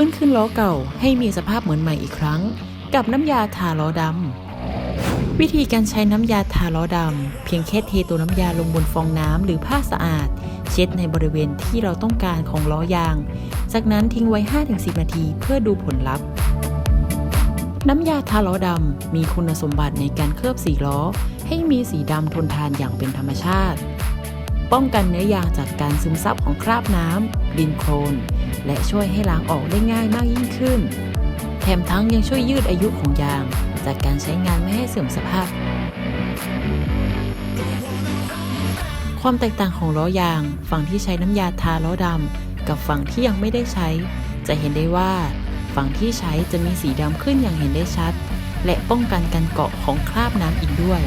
ฟื้นขึ้นล้อเก่าให้มีสภาพเหมือนใหม่อีกครั้ง กับน้ำยาทาล้อดำ วิธีการใช้น้ำยาทาล้อดำ เพียงแค่เทตัวน้ำยาลงบนฟองน้ำหรือผ้าสะอาด เช็ดในบริเวณที่เราต้องการของล้อยาง จากนั้นทิ้งไว้ 5-10 นาทีเพื่อดูผลลัพธ์น้ำยาทาล้อดำมีคุณสมบัติในการเคลือบสีล้อ ให้มีสีดำทนทานอย่างเป็นธรรมชาติ ป้องกันเนื้อยางจากการซึมซับของคราบน้ำดินโคลนและช่วยให้ล้างออกได้ง่ายมากยิ่งขึ้น แถมทั้งยังช่วยยืดอายุของยาง จากการใช้งานไม่ให้เสื่อมสภาพ ความแตกต่างของล้อยาง ฝั่งที่ใช้น้ำยาทาล้อดำกับฝั่งที่ยังไม่ได้ใช้ จะเห็นได้ว่า ฝั่งที่ใช้จะมีสีดำขึ้นอย่างเห็นได้ชัด และป้องกันการเกาะของคราบน้ำอีกด้วย